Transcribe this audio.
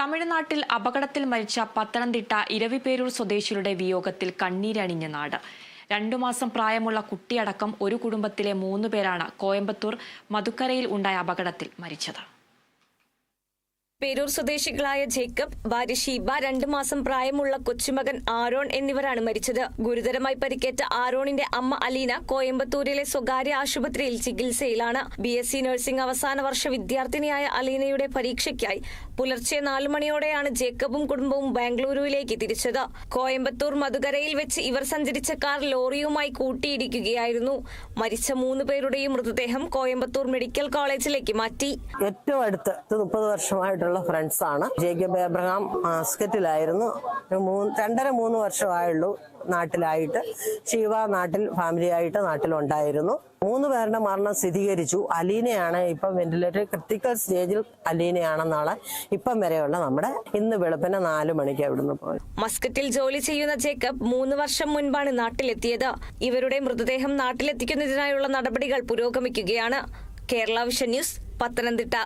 തമിഴ്നാട്ടിൽ അപകടത്തിൽ മരിച്ച പത്തനംതിട്ട ഇരവിപേരൂർ സ്വദേശികളുടെ വിയോഗത്തിൽ കണ്ണീരണിഞ്ഞ നാട്. രണ്ടു മാസം പ്രായമുള്ള കുട്ടിയടക്കം ഒരു കുടുംബത്തിലെ മൂന്ന് പേരാണ് കോയമ്പത്തൂർ മധുക്കരയിൽ ഉണ്ടായ അപകടത്തിൽ മരിച്ചത്. പേരൂർ സ്വദേശികളായ ജേക്കബ് ഭാര്യ ഷീബ രണ്ടു മാസം പ്രായമുള്ള കൊച്ചുമകൻ ആരോൺ എന്നിവരാണ് മരിച്ചത്. ഗുരുതരമായി പരിക്കേറ്റ ആരോണിന്റെ അമ്മ അലീന കോയമ്പത്തൂരിലെ സ്വകാര്യ ആശുപത്രിയിൽ ചികിത്സയിലാണ്. ബി എസ് സി നഴ്സിംഗ് അവസാന വർഷ വിദ്യാർത്ഥിനിയായ അലീനയുടെ പരീക്ഷയ്ക്കായി പുലർച്ചെ നാലു മണിയോടെയാണ് ജേക്കബും കുടുംബവും ബാംഗ്ലൂരുവിലേക്ക് തിരിച്ചത്. കോയമ്പത്തൂർ മധുകരയിൽ വെച്ച് ഇവർ സഞ്ചരിച്ച കാർ ലോറിയുമായി കൂട്ടിയിടിക്കുകയായിരുന്നു. മരിച്ച മൂന്ന് പേരുടെയും മൃതദേഹം കോയമ്പത്തൂർ മെഡിക്കൽ കോളേജിലേക്ക് മാറ്റി. ഏറ്റവും അടുത്ത് മുപ്പത് വർഷമായിട്ടുള്ള ഫ്രണ്ട്സ് ആണ്. ജേക്കബ് എബ്രഹാം മാസ്കറ്റിലായിരുന്നു മൂന്ന് രണ്ടര മൂന്ന് വർഷമായുള്ളൂ നാട്ടിലായിട്ട്. ശിവ നാട്ടിൽ ഫാമിലി ആയിട്ട് നാട്ടിലുണ്ടായിരുന്നു. മൂന്ന് പേരുടെ മരണം സ്ഥിരീകരിച്ചു. അലീനയാണ് ഇപ്പം വെന്റിലേറ്റർ ക്രിട്ടിക്കൽ സ്റ്റേജിൽ അലീനയാണെന്നാണ് ഇപ്പം വരെയുള്ള നമ്മുടെ ഇന്ന് വെളുപ്പിന് നാല് മണിക്ക് അവിടുന്ന് പോയി മസ്കറ്റിൽ ജോലി ചെയ്യുന്ന ജേക്കബ് മൂന്ന് വർഷം മുൻപാണ് നാട്ടിലെത്തിയത്. ഇവരുടെ മൃതദേഹം നാട്ടിലെത്തിക്കുന്നതിനായുള്ള നടപടികൾ പുരോഗമിക്കുകയാണ്. Kerala vision news Pathanamthitta.